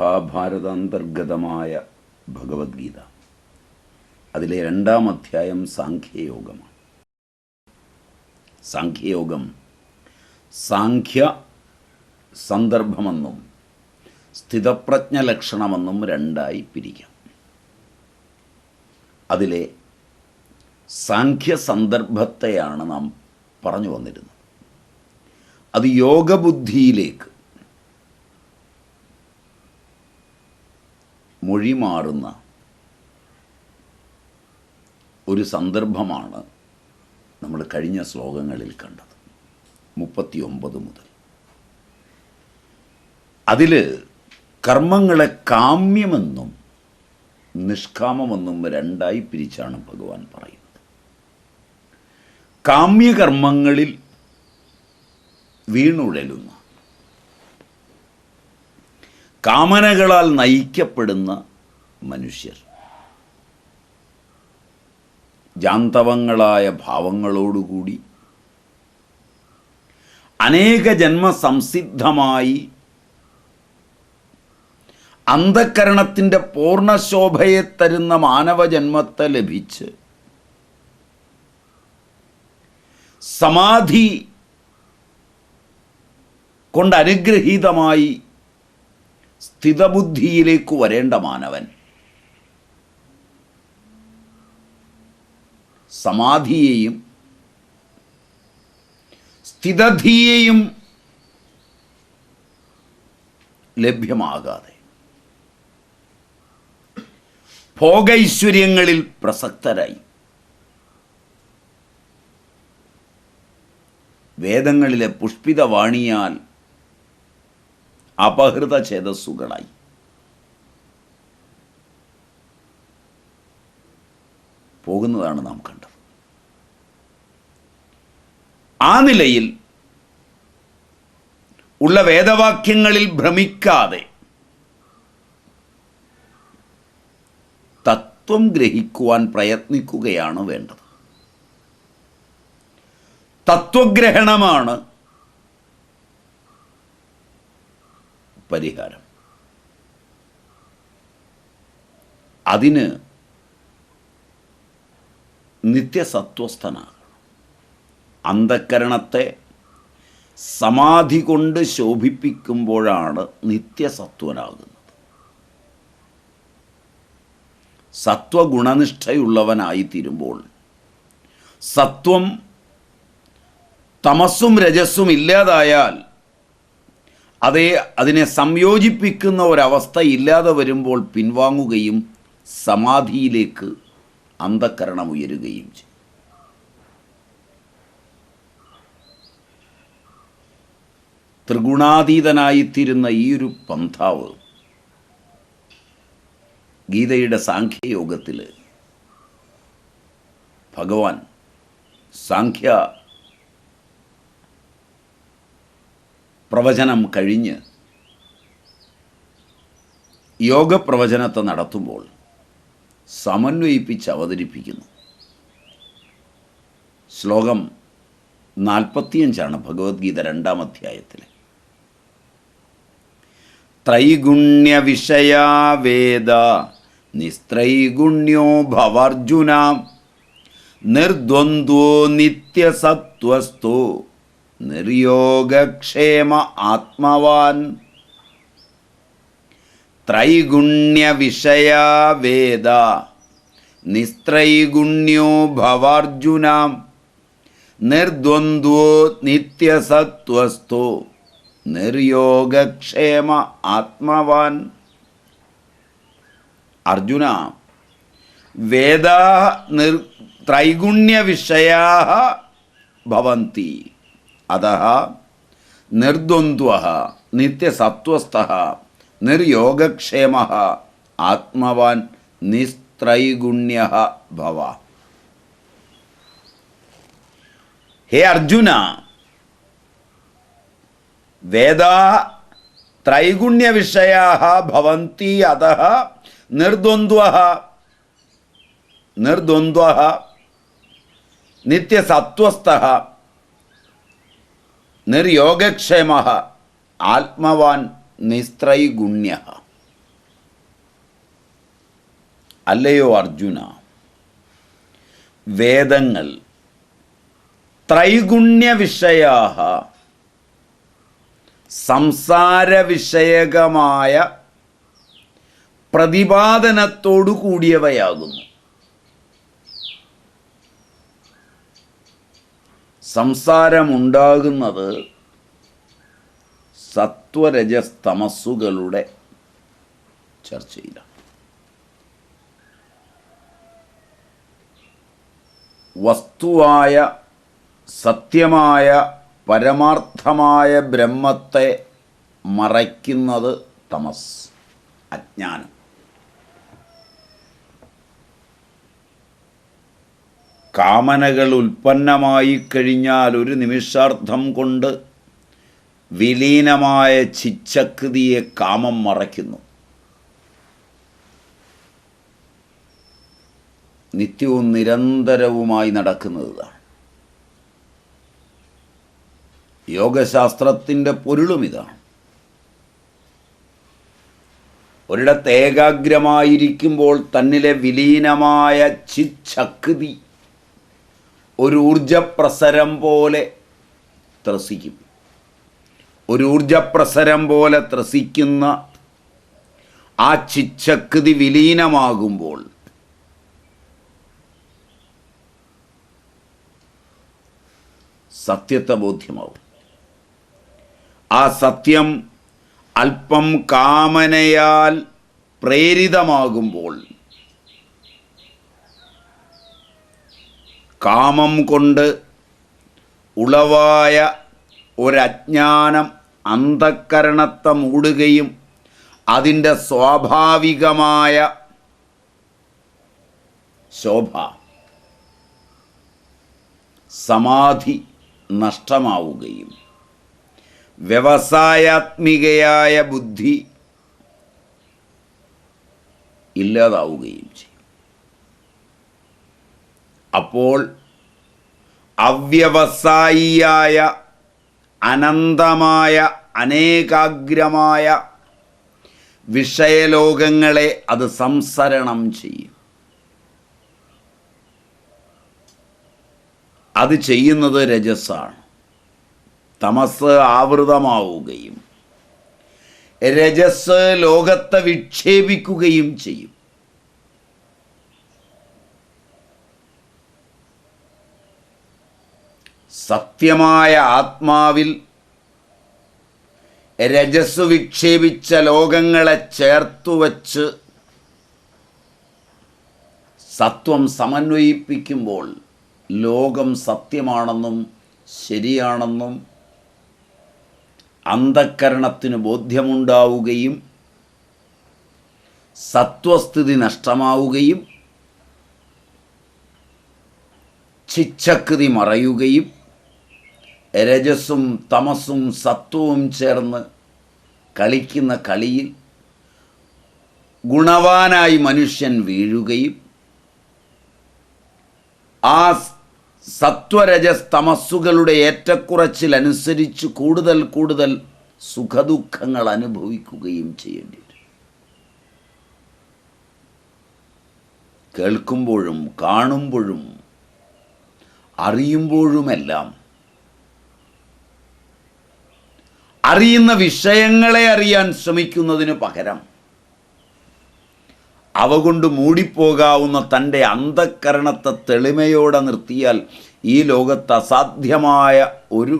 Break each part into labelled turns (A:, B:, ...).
A: മഹാഭാരതാന്തർഗതമായ ഭഗവത്ഗീത. അതിലെ രണ്ടാം അധ്യായം സാഖ്യയോഗമാണ്. സാഖ്യയോഗം സാഖ്യ സന്ദർഭമെന്നും സ്ഥിതപ്രജ്ഞ ലക്ഷണമെന്നും രണ്ടായി പിരിക്കാം. അതിലെ സാഖ്യ സന്ദർഭത്തെയാണ് നാം പറഞ്ഞു വന്നിരുന്നത്. അത് യോഗബുദ്ധിയിലേക്ക് മൊഴി മാറുന്ന ഒരു സന്ദർഭമാണ് നമ്മൾ കഴിഞ്ഞ ശ്ലോകങ്ങളിൽ കണ്ടത് മുപ്പത്തിയൊമ്പത് മുതൽ. അതിൽ കർമ്മങ്ങളെ കാമ്യമെന്നും നിഷ്കാമമെന്നും രണ്ടായി പിരിച്ചാണ് ഭഗവാൻ പറയുന്നത്. കാമ്യകർമ്മങ്ങളിൽ വീണുഴലുന്ന കാമനകളാൽ നയിക്കപ്പെടുന്ന മനുഷ്യർ. ജാന്തവങ്ങളായ ഭാവങ്ങളോടുകൂടി അനേക ജന്മ സംസിദ്ധമായി അന്ധക്കരണത്തിന്റെ പൂർണശോഭയെ തരുന്ന മാനവജന്മത്തെ ലഭിച്ച് സമാധി കൊണ്ട് അനുഗ്രഹീതമായി സ്ഥിതബുദ്ധിയിലേക്ക് വരേണ്ട മാനവൻ. സമാധിയെയും സ്ഥിതധിയെയും ലഭ്യമാകാതെ ഭോഗൈശ്വര്യങ്ങളിൽ പ്രസക്തരായി. വേദങ്ങളിലെ പുഷ്പിതവാണിയാൽ അപഹൃത ചേതസ്സുകളായി പോകുന്നതാണ് നാം കണ്ടത്. ആ നിലയിൽ ഉള്ള വേദവാക്യങ്ങളിൽ ഭ്രമിക്കാതെ തത്വം ഗ്രഹിക്കുവാൻ പ്രയത്നിക്കുകയാണ് വേണ്ടത്. തത്വഗ്രഹണമാണ് പരിഹാരം. അതിന് നിത്യസത്വസ്ഥനാകണം. അന്ധക്കരണത്തെ സമാധി കൊണ്ട് ശോഭിപ്പിക്കുമ്പോഴാണ് നിത്യസത്വനാകുന്നത്. സത്വഗുണനിഷ്ഠയുള്ളവനായിത്തീരുമ്പോൾ സത്വം തമസ്സും രജസ്സും ഇല്ലാതായാൽ അതേ അതിനെ സംയോജിപ്പിക്കുന്ന ഒരവസ്ഥ ഇല്ലാതെ വരുമ്പോൾ പിൻവാങ്ങുകയും സമാധിയിലേക്ക് അന്ധക്കരണം ഉയരുകയും ചെയ്യും. ത്രിഗുണാതീതനായിത്തീരുന്ന ഈ ഒരു പന്ഥാവ് ഗീതയുടെ സാഖ്യയോഗത്തിൽ ഭഗവാൻ സാഖ്യ പ്രവചനം കഴിഞ്ഞ് യോഗപ്രവചനത്തെ നടത്തുമ്പോൾ സമന്വയിപ്പിച്ച് അവതരിപ്പിക്കുന്നു ശ്ലോകം നാൽപ്പത്തിയഞ്ചാണ് ഭഗവത്ഗീത രണ്ടാം അധ്യായത്തിലെ ത്രൈഗുണ്യ വിഷയാ വേദ നിസ്ത്രൈഗുണ്യോ ഭവർജുന നിർദ്വന്ദ്വോ നിത്യസത്വസ്തു. നിർയോഗക്ഷേമ ആത്മവാൻ. ത്രൈഗുണ്യ വിഷയാ വേദ നിസ്ത്രൈഗുണ്യോ ഭവാർജുന നിർദ്വന്ദ്വോ നിത്യസത്വസ്തു നിർയോഗക്ഷേമ ആത്മവാൻ. അർജുന വേദാ നിർ ത്രൈഗുണ്യവിഷയാ ഭവന്തി. അതः നിർദ്വന്ദ്വः നിത്യസത്വസ്ഥः നിർയോഗക്ഷേമः ആത്മവാൻ നിസ്ത്രൈഗുണ്യः ഭവ ഹേ അർജുന വേദാ ത്രൈഗുണ്യവിഷയാः ഭവന്തി അതः നിർദ്വന്ദ്വः നിർദ്വന്ദ്വः നിത്യസത്വസ്ഥः നിർയോഗക്ഷേമ ആത്മവാൻ നിസ്ത്രൈഗുണ്യ. അല്ലയോ അർജുന വേദങ്ങൾ ത്രൈഗുണ്യ വിഷയാ സംസാര വിഷയകമായ പ്രതിപാദനത്തോടു കൂടിയവയാകുന്നു സംസാരമുണ്ടാകുന്നത് സത്വരജസ്തമസ്സുകളുടെ ചർച്ചയിലാണ്. വസ്തുവായ സത്യമായ പരമാർത്ഥമായ ബ്രഹ്മത്തെ മറയ്ക്കുന്നത് തമസ് അജ്ഞാനം. കാമനകൾ ഉൽപ്പന്നമായി കഴിഞ്ഞാൽ ഒരു നിമിഷാർത്ഥം കൊണ്ട് വിലീനമായ ചിച്ചകൃതിയെ കാമം മറയ്ക്കുന്നു. നിത്യവും നിരന്തരവുമായി നടക്കുന്നതാണ്. യോഗശാസ്ത്രത്തിന്റെ പൊരുളും ഇതാണ്. ഒരിടത്ത് ഏകാഗ്രമായിരിക്കുമ്പോൾ തന്നിലെ വിലീനമായ ചിച്ചക്കൃതി ഒരു ഊർജപ്രസരം പോലെ ത്രസിക്കും. ഒരു ഊർജപ്രസരം പോലെ ത്രസിക്കുന്ന ആ ചിച്ചക്തി വിലീനമാകുമ്പോൾ സത്യത്തെ ബോധ്യമാവും. ആ സത്യം അല്പം കാമനയാൽ പ്രേരിതമാകുമ്പോൾ കാമം കൊണ്ട് ഉളവായ ഒരജ്ഞാനം അന്ധക്കരണത്തെ മൂടുകയും അതിന്റെ സ്വാഭാവികമായ ശോഭ സമാധി നഷ്ടമാവുകയും വ്യവസായാത്മികയായ ബുദ്ധി ഇല്ലാതാവുകയും ചെയ്യും. അപ്പോൾ അവ്യവസായിയായ അനന്തമായ അനേകാഗ്രമായ വിഷയലോകങ്ങളെ അത് സംസരണം ചെയ്യും. അത് ചെയ്യുന്നത് രജസാണ് തമസ് ആവൃതമാവുകയും രജസ് ലോകത്തെ വിക്ഷേപിക്കുകയും ചെയ്യും. സത്യമായ ആത്മാവിൽ രജസ് വിക്ഷേപിച്ച ലോകങ്ങളെ ചേർത്തുവച്ച് സത്വം സമന്വയിപ്പിക്കുമ്പോൾ ലോകം സത്യമാണെന്നും ശരിയാണെന്നും അന്ധക്കരണത്തിന് ബോധ്യമുണ്ടാവുകയും സത്വസ്ഥിതി നഷ്ടമാവുകയും ചിച്ചക്കൃതി മറയുകയും രജസും തമസും സത്വവും ചേർന്ന് കളിക്കുന്ന കളിയിൽ ഗുണവാനായി മനുഷ്യൻ വീഴുകയും ആ സത്വരജസ് തമസ്സുകളുടെ ഏറ്റക്കുറച്ചിലനുസരിച്ച് കൂടുതൽ കൂടുതൽ സുഖദുഃഖങ്ങൾ അനുഭവിക്കുകയും ചെയ്യേണ്ടി വരും. കേൾക്കുമ്പോഴും കാണുമ്പോഴും അറിയുമ്പോഴുമെല്ലാം അറിയുന്ന വിഷയങ്ങളെ അറിയാൻ ശ്രമിക്കുന്നതിന് പകരം അവ കൊണ്ട് മൂടിപ്പോകാവുന്ന തന്റെ അന്ധക്കരണത്തെ തെളിമയോടെ നിർത്തിയാൽ ഈ ലോകത്ത് അസാധ്യമായ ഒരു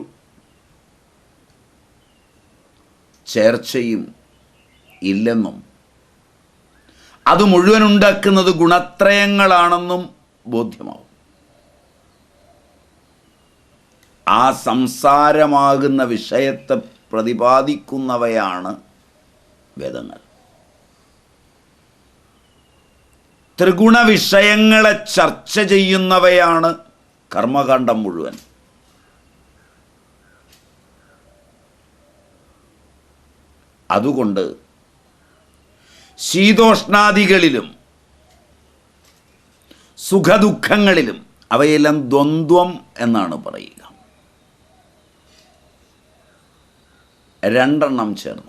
A: ചേർച്ചയും ഇല്ലെന്നും അത് മുഴുവൻ ഉണ്ടാക്കുന്നത് ഗുണത്രയങ്ങളാണെന്നും ബോധ്യമാവും. ആ സംസാരമാകുന്ന വിഷയത്തെ പ്രതിപാദിക്കുന്നവയാണ് വേദങ്ങൾ. ത്രിഗുണ വിഷയങ്ങളെ ചർച്ച ചെയ്യുന്നവയാണ് കർമ്മകാണ്ഡം മുഴുവൻ. അതുകൊണ്ട് ശീതോഷ്ണാദികളിലും സുഖദുഃഖങ്ങളിലും അവയെല്ലാം ദ്വന്ദ്വം എന്നാണ് പറയുക. രണ്ടെണ്ണം ചേർന്നത്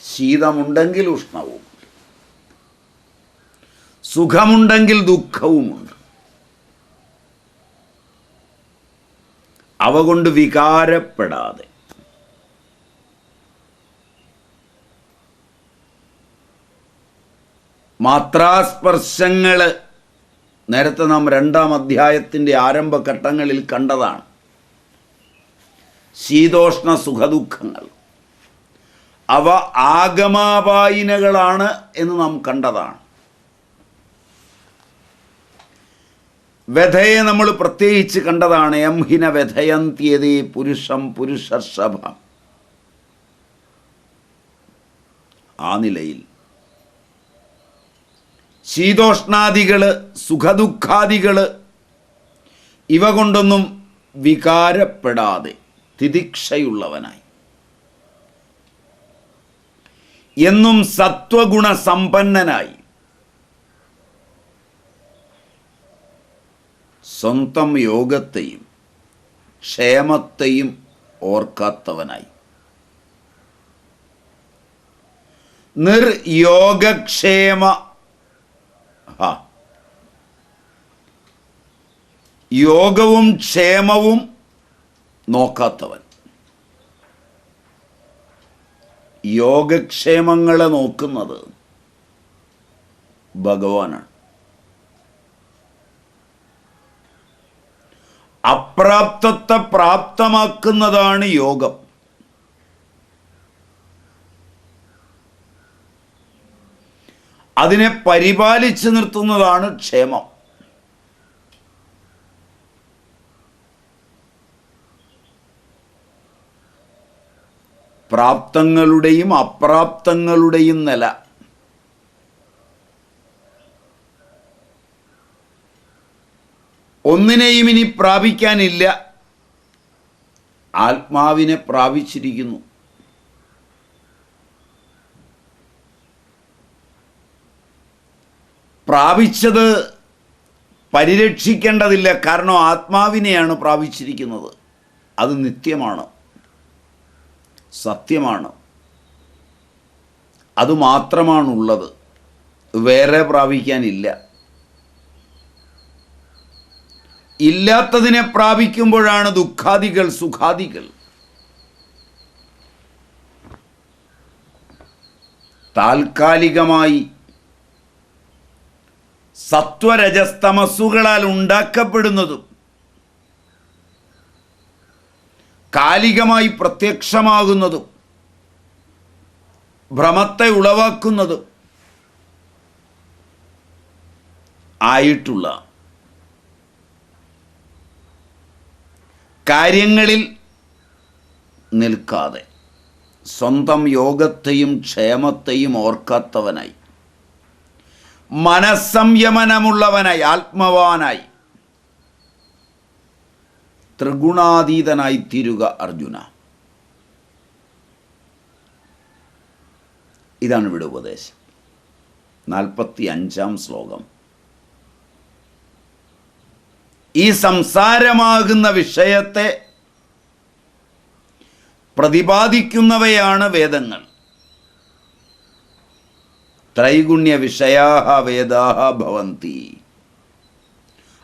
A: ശീതമുണ്ടെങ്കിൽ ഉഷ്ണവും സുഖമുണ്ടെങ്കിൽ ദുഃഖവുമുണ്ട്. അവ കൊണ്ട് വികാരപ്പെടാതെ മാത്രാസ്പർശങ്ങൾ നേരത്തെ നാം രണ്ടാം അധ്യായത്തിന്റെ ആരംഭഘട്ടങ്ങളിൽ കണ്ടതാണ്. ശീതോഷ്ണ സുഖദുഃഖങ്ങൾ. അവ ആഗമാപായിനകളാണ് എന്ന് നാം കണ്ടതാണ്. വ്യഥയെ നമ്മൾ പ്രത്യേകിച്ച് കണ്ടതാണ്. എംഹിന വ്യഥയന്തിയതി പുരുഷം പുരുഷർഷഭ. ആ നിലയിൽ. ശീതോഷ്ണാദികൾ സുഖദുഃഖാദികൾ ഇവ കൊണ്ടൊന്നും വികാരപ്പെടാതെ തിദിക്ഷയുള്ളവനായി. എന്നും സത്വഗുണ സമ്പന്നനായി സ്വന്തം യോഗത്തെയും ക്ഷേമത്തെയും ഓർക്കാത്തവനായി. നിർയോഗക്ഷേമ യോഗവും ക്ഷേമവും നോക്കാത്തവൻ. യോഗക്ഷേമങ്ങളെ നോക്കുന്നത് ഭഗവാനാണ്. അപ്രാപ്തത്തെ പ്രാപ്തമാക്കുന്നതാണ് യോഗം. അതിനെ പരിപാലിച്ചു നിർത്തുന്നതാണ് ക്ഷേമം. പ്രാപ്തങ്ങളുടെയും അപ്രാപ്തങ്ങളുടെയും നില. ഒന്നിനെയും ഇനി പ്രാപിക്കാനില്ല. ആത്മാവിനെ പ്രാപിച്ചിരിക്കുന്നു. പ്രാപിച്ചത് പരിരക്ഷിക്കേണ്ടതില്ല. കാരണം ആത്മാവിനെയാണ് പ്രാപിച്ചിരിക്കുന്നത്. അത് നിത്യമാണ്. സത്യമാണ്. അതുമാത്രമാണുള്ളത്. വേറെ പ്രാപിക്കാനില്ല. ഇല്ലാത്തതിനെ പ്രാപിക്കുമ്പോഴാണ് ദുഃഖാദികൾ സുഖാദികൾ. താൽക്കാലികമായി സത്വരജസ്തമസ്സുകളാൽ ഉണ്ടാക്കപ്പെടുന്നതും കാലികമായി പ്രത്യക്ഷമാകുന്നതും ഭ്രമത്തെ ഉളവാക്കുന്നതും ആയിട്ടുള്ള കാര്യങ്ങളിൽ നിൽക്കാതെ സ്വന്തം യോഗത്തെയും ക്ഷേമത്തെയും ഓർക്കാത്തവനായി മനസ്സംയമനമുള്ളവനായി ആത്മവാനായി ത്രിഗുണാതീതനായി തീരുക അർജുന. ഇതാണ് ഇവിടെ ഉപദേശം. നാൽപ്പത്തി അഞ്ചാം ശ്ലോകം. ഈ സംസാരമാകുന്ന വിഷയത്തെ പ്രതിപാദിക്കുന്നവയാണ് വേദങ്ങൾ. ത്രൈഗുണ്യ വിഷയാ വേദാ ഭവന്തി.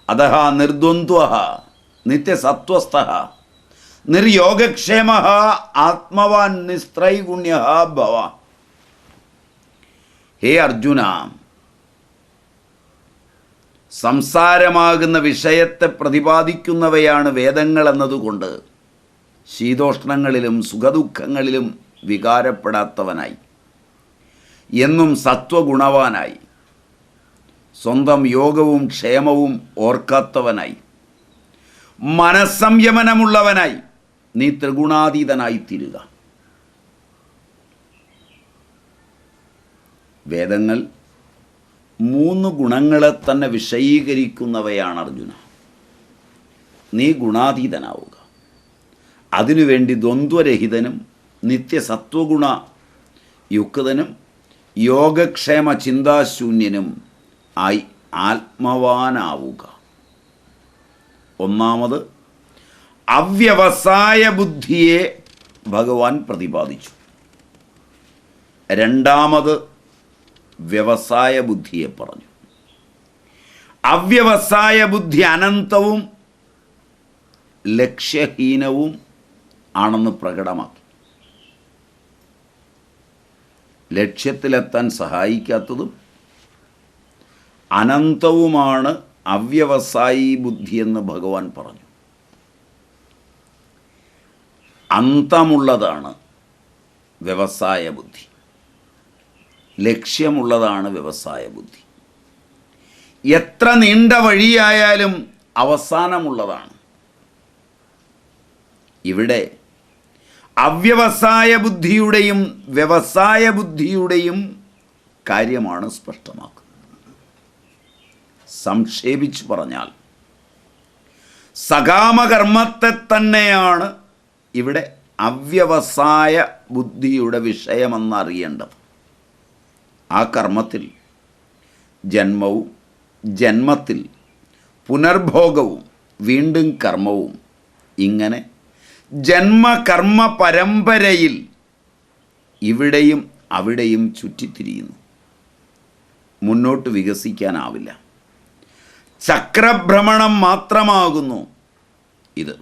A: അതഹ നിർദ്വന്ദ്വ നിത്യസത്വസ്ഥ. നിർയോഗക്ഷേമ ആത്മവാൻ നിസ്ത്രൈഗുണ്യ ഭവ. ഹേ അർജുന സംസാരമാകുന്ന വിഷയത്തെ പ്രതിപാദിക്കുന്നവയാണ് വേദങ്ങൾ എന്നതുകൊണ്ട് ശീതോഷ്ണങ്ങളിലും സുഖദുഃഖങ്ങളിലും വികാരപ്പെടാത്തവനായി. എന്നും സത്വഗുണവാനായി. സ്വന്തം യോഗവും ക്ഷേമവും ഓർക്കാത്തവനായി. മനസ്സംയമനമുള്ളവനായി നീ ത്രിഗുണാതീതനായി തീരുക വേദങ്ങൾ മൂന്ന് ഗുണങ്ങളെ തന്നെ വിഷയീകരിക്കുന്നവയാണ് അർജുന. നീ ഗുണാതീതനാവുക. അതിനുവേണ്ടി ദ്വന്ദ്വരഹിതനും നിത്യസത്വഗുണ യുക്തനും യോഗക്ഷേമ ചിന്താശൂന്യനും ആയി ആത്മവാനാവുക. ഒന്നാമത് അവ്യവസായ ബുദ്ധിയെ ഭഗവാൻ പ്രതിപാദിച്ചു. രണ്ടാമത് വ്യവസായ ബുദ്ധിയെ പറഞ്ഞു. അവ്യവസായ ബുദ്ധി അനന്തവും ലക്ഷ്യഹീനവും ആണെന്ന് പ്രകടമാക്കി. ലക്ഷ്യത്തിലെത്താൻ സഹായിക്കാത്തതും അനന്തവുമാണ് അവ്യവസായി ബുദ്ധിയെന്ന് ഭഗവാൻ പറഞ്ഞു. അന്തമുള്ളതാണ് വ്യവസായ ബുദ്ധി. ലക്ഷ്യമുള്ളതാണ് വ്യവസായ ബുദ്ധി. എത്ര നീണ്ട വഴിയായാലും അവസാനമുള്ളതാണ്. ഇവിടെ അവ്യവസായ ബുദ്ധിയുടെയും വ്യവസായ ബുദ്ധിയുടെയും കാര്യമാണ് സ്പഷ്ടമാക്കുന്നത്. സംക്ഷേപിച്ചു പറഞ്ഞാൽ സകാമകർമ്മത്തെ തന്നെയാണ് ഇവിടെ അവ്യവസായ ബുദ്ധിയുടെ വിഷയമെന്നറിയേണ്ടത്. ആ കർമ്മത്തിൽ ജന്മവും ജന്മത്തിൽ പുനർഭോഗവും വീണ്ടും കർമ്മവും ഇങ്ങനെ ജന്മകർമ്മ പരമ്പരയിൽ ഇവിടെയും അവിടെയും ചുറ്റിത്തിരിയുന്നു. മുന്നോട്ട് വികസിക്കാനാവില്ല. ചക്രഭ്രമണം മാത്രമാകുന്നു. ഇത്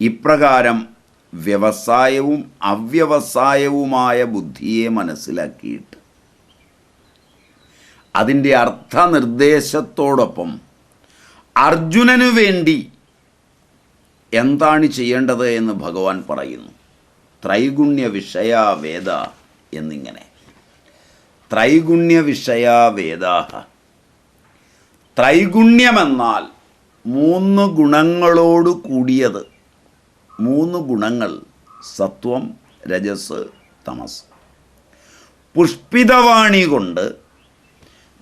A: ഇപ്രകാരം വ്യവസായവും അവ്യവസായവുമായ ബുദ്ധിയെ മനസ്സിലാക്കിയിട്ട് അതിന്റെ അർത്ഥനിർദ്ദേശത്തോടൊപ്പം അർജുനനു വേണ്ടി എന്താണ് ചെയ്യേണ്ടത് എന്ന് ഭഗവാൻ പറയുന്നു. ത്രൈഗുണ്യ വിഷയ വേദ എന്നിങ്ങനെ. ത്രൈഗുണ്യ വിഷയ വേദാഹ. ത്രൈഗുണ്യമെന്നാൽ മൂന്ന് ഗുണങ്ങളോട് കൂടിയത്. മൂന്ന് ഗുണങ്ങൾ. സത്വം രജസ് തമസ്. പുഷ്പിതവാണി കൊണ്ട്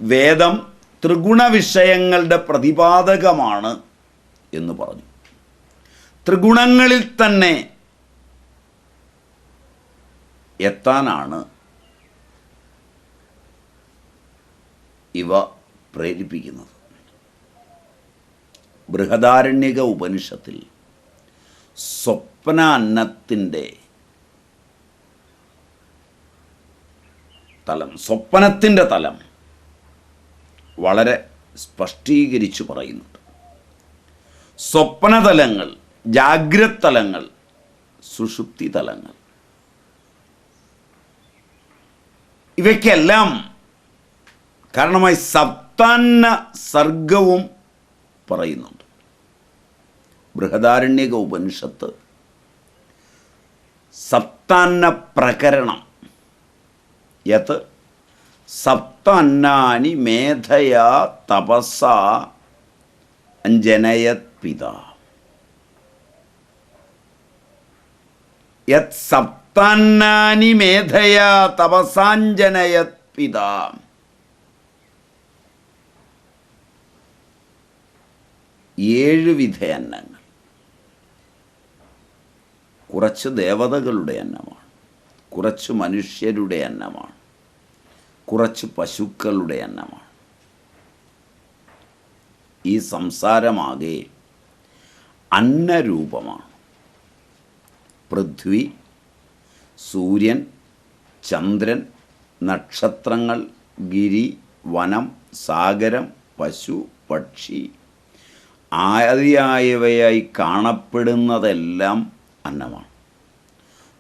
A: വേദം ത്രിഗുണ വിഷയങ്ങളുടെ പ്രതിപാദകമാണ് എന്ന് പറഞ്ഞു. ത്രിഗുണങ്ങളിൽ തന്നെ എത്താനാണ് ഇവ പ്രേരിപ്പിക്കുന്നത്. ബൃഹദാരണ്യക ഉപനിഷത്തിൽ സ്വപ്ന അന്നത്തിന്റെ തലം സ്വപ്നത്തിന്റെ തലം വളരെ സ്പഷ്ടീകരിച്ചു പറയുന്നുണ്ട്. സ്വപ്നതലങ്ങൾ ജാഗ്രത് തലങ്ങൾ സുഷുപ്തി തലങ്ങൾ ഇവയ്ക്കെല്ലാം കാരണമായി സപ്താന്ന സർഗവും പറയുന്നുണ്ട്. ബൃഹദാരണ്യക ഉപനിഷത്ത് സപ്താന്ന പ്രകരണം യത്? സപ്താന്നാനി മേധയാ തപസ ജനയത് പിത. യത്? സപ്താന്നാനി മേധയാ തപസാഞ്ജനയത് പിത. ഏഴ് വിധ കുറച്ച് ദേവതകളുടെ അന്നമാണ്. കുറച്ച് മനുഷ്യരുടെ അന്നമാണ്. കുറച്ച് പശുക്കളുടെ അന്നമാണ്. ഈ സംസാരമാകെ അന്നരൂപമാണ്. പൃഥ്വി സൂര്യൻ ചന്ദ്രൻ നക്ഷത്രങ്ങൾ ഗിരി വനം സാഗരം പശു പക്ഷി ആദിയായവയായി കാണപ്പെടുന്നതെല്ലാം അന്നമാണ്.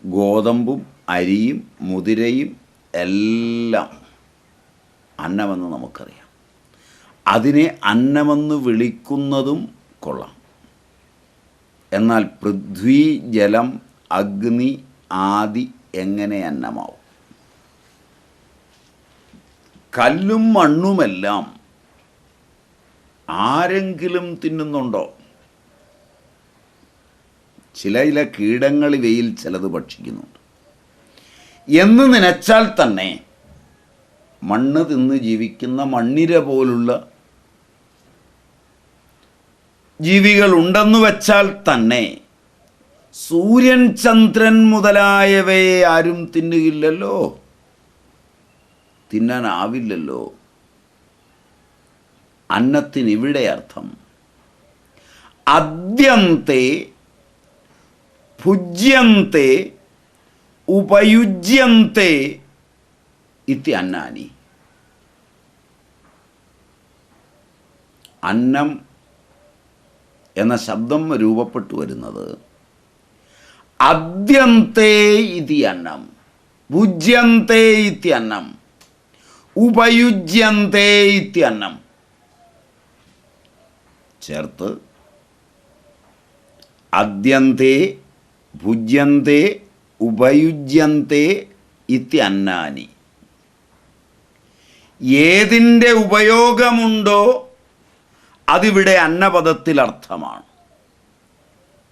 A: ഗോതമ്പും അരിയും മുതിരയും എല്ലാം അന്നമെന്ന് നമുക്കറിയാം. അതിനെ അന്നമെന്ന് വിളിക്കുന്നതും കൊള്ളാം. എന്നാൽ പൃഥ്വി ജലം അഗ്നി ആദി എങ്ങനെ അന്നമാവും? കല്ലും മണ്ണുമെല്ലാം ആരെങ്കിലും തിന്നുന്നുണ്ടോ? ചില ചില കീടങ്ങൾ ഇവയിൽ ചിലത് ഭക്ഷിക്കുന്നുണ്ട്. എന്ന് നനച്ചാൽ തന്നെ മണ്ണ് തിന്ന് ജീവിക്കുന്ന മണ്ണിര പോലുള്ള ജീവികൾ ഉണ്ടെന്ന് വെച്ചാൽ തന്നെ സൂര്യൻ ചന്ദ്രൻ മുതലായവയെ ആരും തിന്നുകില്ലല്ലോ. തിന്നാനാവില്ലല്ലോ അന്നത്തിനിവിടെ അർത്ഥം അദ്യന്തെ ഭുജ്യന്തെ ഉപയുജ്യന്തെ ഇത്യന്നാനി അന്നം എന്ന ശബ്ദം രൂപപ്പെട്ടു വരുന്നത് അദ്യന്തേ ഇതി അന്നം ഭുജ്യന്തേ ഇത്തി അന്നം ഉപയുജ്യന്തേ ഇത്തി അന്നം. ചേർത്ത് അദ്യന്തേ ഭുജ്യന്തേ ഉപയുജ്യന്തേ ഇത്യന്നാനി ഏതിന്റെ ഉപയോഗമുണ്ടോ അതിവിടെ അന്നപദത്തിൽ അർത്ഥമാണ്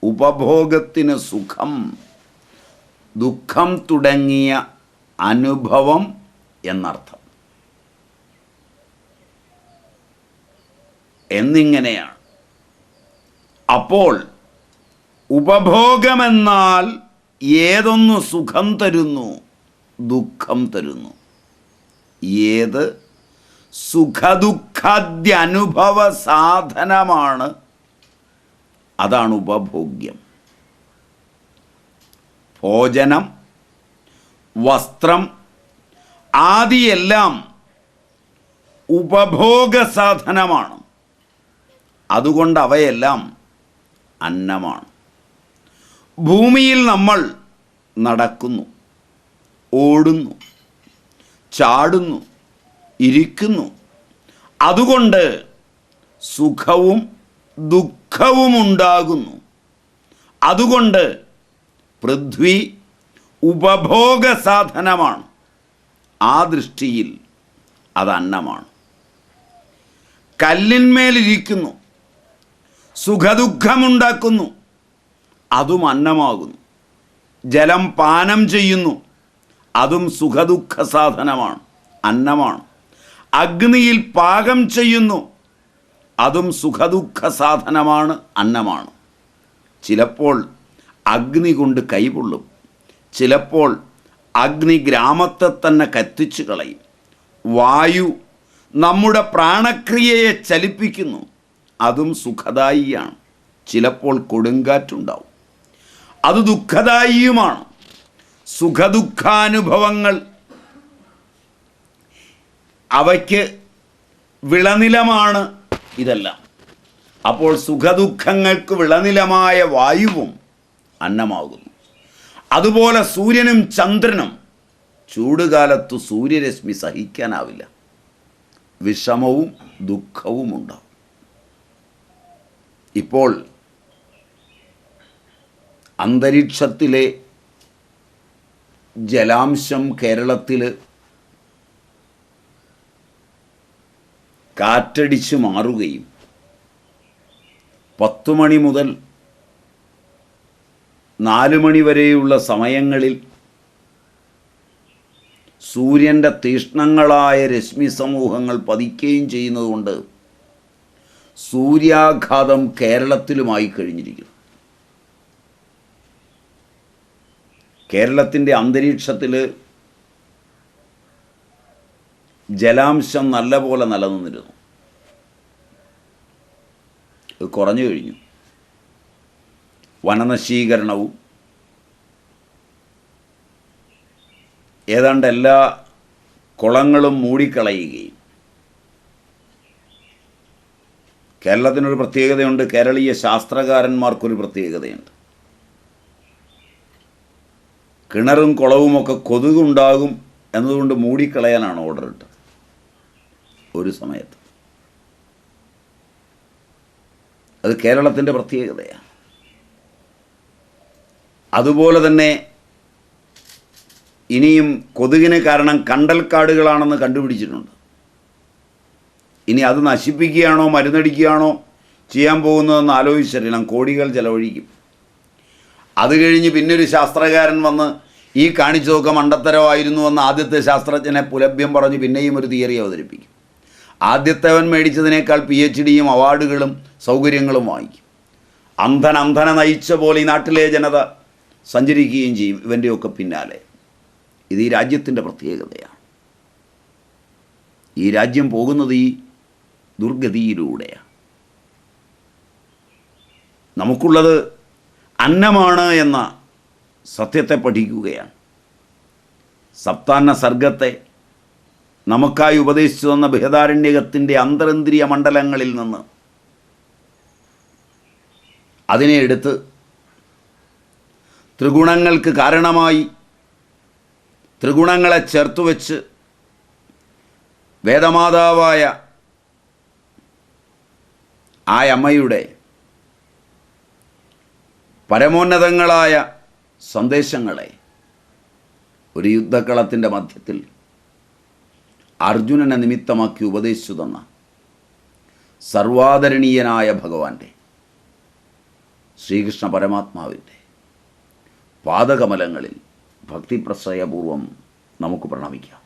A: ഉപഭോഗത്തിന് സുഖം ദുഃഖം തുടങ്ങിയ അനുഭവം എന്നർത്ഥം. എന്നിങ്ങനെയാണ്. അപ്പോൾ ഉപഭോഗമെന്നാൽ ഏതൊന്ന് സുഖം തരുന്നു ദുഃഖം തരുന്നു. ഏത്? സുഖദുഃഖാദ്യനുഭവ സാധനമാണ് അതാണ് ഉപഭോഗ്യം. ഭോജനം വസ്ത്രം ആദിയെല്ലാം ഉപഭോഗ സാധനമാണ് അതുകൊണ്ട് അവയെല്ലാം അന്നമാണ്. ഭൂമിയിൽ നമ്മൾ നടക്കുന്നു ഓടുന്നു ചാടുന്നു ഇരിക്കുന്നു. അതുകൊണ്ട് സുഖവും ദുഃഖവും ഉണ്ടാകുന്നു. അതുകൊണ്ട് പൃഥ്വി ഉപഭോഗ സാധനമാണ്. ആ ദൃഷ്ടിയിൽ അത് അന്നമാണ്. കല്ലിന്മേലിരിക്കുന്നു. സുഖദുഃഖമുണ്ടാക്കുന്നു. അതും അന്നമാകുന്നു. ജലം പാനം ചെയ്യുന്നു. അതും സുഖദുഃഖ സാധനമാണ് അന്നമാണ്. അഗ്നിയിൽ പാകം ചെയ്യുന്നു. അതും സുഖദുഃഖ സാധനമാണ് അന്നമാണ്. ചിലപ്പോൾ അഗ്നി കൊണ്ട് കൈപൊള്ളും ചിലപ്പോൾ അഗ്നി ഗ്രാമത്തെ തന്നെ കത്തിച്ചു കളയും. വായു നമ്മുടെ പ്രാണക്രിയയെ ചലിപ്പിക്കുന്നു. അതും സുഖദായിയാണ്. ചിലപ്പോൾ കൊടുങ്കാറ്റുണ്ടാവും. അത് ദുഃഖദായിയുമാണ്. സുഖദുഃഖാനുഭവങ്ങൾ. അവയ്ക്ക് വിളനിലമാണ് ഇതെല്ലാം. അപ്പോൾ സുഖദുഃഖങ്ങൾക്ക് വിളനിലമായ വായുവും അന്നമാകുന്നു. അതുപോലെ സൂര്യനും ചന്ദ്രനും ചൂടുകാലത്ത് സൂര്യരശ്മി സഹിക്കാനാവില്ല. വിഷമവും ദുഃഖവും ഉണ്ടാവും ഇപ്പോൾ അന്തരീക്ഷത്തിലെ ജലാംശം കേരളത്തിൽ കാറ്റടിച്ച് മാറുകയും പത്തു മണി മുതൽ നാല് മണി വരെയുള്ള സമയങ്ങളിൽ സൂര്യന്റെ തീഷ്ണങ്ങളായ രശ്മി സമൂഹങ്ങൾ പതിക്കുകയും ചെയ്യുന്നതുകൊണ്ട് സൂര്യാഘാതം കേരളത്തിലുമായി കഴിഞ്ഞിരിക്കുന്നു. കേരളത്തിന്റെ അന്തരീക്ഷത്തിൽ ജലാംശം നല്ലപോലെ നിലനിന്നിരുന്നു. ഇത് കുറഞ്ഞു കഴിഞ്ഞു. വനനശീകരണവും ഏതാണ്ട് എല്ലാ കുളങ്ങളും മൂടിക്കളയുകയും കേരളത്തിനൊരു പ്രത്യേകതയുണ്ട് കേരളീയ ശാസ്ത്രകാരന്മാർക്കൊരു പ്രത്യേകതയുണ്ട്. കിണറും കുളവുമൊക്കെ കൊതുകുണ്ടാകും എന്നതുകൊണ്ട് മൂടിക്കളയാനാണ് ഓർഡർ ഇട്ടത്. ഒരു സമയത്ത്. അത് കേരളത്തിന്റെ പ്രത്യേകതയാണ്. അതുപോലെ തന്നെ ഇനിയും കൊതുകിന് കാരണം കണ്ടൽക്കാടുകളാണെന്ന് കണ്ടുപിടിച്ചിട്ടുണ്ട്. ഇനി അത് നശിപ്പിക്കുകയാണോ മരുന്നടിക്കുകയാണോ ചെയ്യാൻ പോകുന്നതെന്ന് ആലോചിച്ചറിയണം. കോടികൾ ചെലവഴിക്കും. അത് കഴിഞ്ഞ് പിന്നൊരു ശാസ്ത്രകാരൻ വന്ന് ഈ കാണിച്ചതൊക്കെ മണ്ടത്തരമായിരുന്നുവെന്ന് ആദ്യത്തെ ശാസ്ത്രജ്ഞനെ പുലഭ്യം പറഞ്ഞ് പിന്നെയും ഒരു തിയറി അവതരിപ്പിക്കും. ആദ്യത്തെവൻ മേടിച്ചതിനേക്കാൾ പി എച്ച് ഡിയും അവാർഡുകളും സൗകര്യങ്ങളും വാങ്ങിക്കും. അന്ധൻ അന്ധനെ നയിച്ച പോലെ ഈ നാട്ടിലെ ജനത സഞ്ചരിക്കുകയും ചെയ്യും ഇവന്റെയൊക്കെ പിന്നാലെ. ഇത് ഈ രാജ്യത്തിന്റെ പ്രത്യേകതയാണ്. ഈ രാജ്യം പോകുന്നത് ഈ ദുർഗതിയിലൂടെയാണ്. നമുക്കുള്ളത് അന്നമാണ് എന്ന സത്യത്തെ പഠിക്കുകയാണ്. സപ്താന്ന സർഗത്തെ നമുക്കായി ഉപദേശിച്ചു തന്ന ബൃഹദാരണ്യകത്തിന്റെ അന്തരന്ദ്രിയ മണ്ഡലങ്ങളിൽ നിന്ന് അതിനെ എടുത്ത് ത്രിഗുണങ്ങൾക്ക് കാരണമായി ത്രിഗുണങ്ങളെ ചേർത്തു വെച്ച് വേദമാതാവായ ആ അമ്മയുടെ പരമോന്നതങ്ങളായ സന്ദേശങ്ങളെ ഒരു യുദ്ധക്കളത്തിന്റെ മധ്യത്തിൽ അർജുനനെ നിമിത്തമാക്കി ഉപദേശിച്ചു തന്ന സർവാദരണീയനായ ഭഗവാന്റെ ശ്രീകൃഷ്ണ പരമാത്മാവിന്റെ പാദകമലങ്ങളിൽ ഭക്തിപ്രസയപൂർവം നമുക്ക് പ്രണമിക്കാം.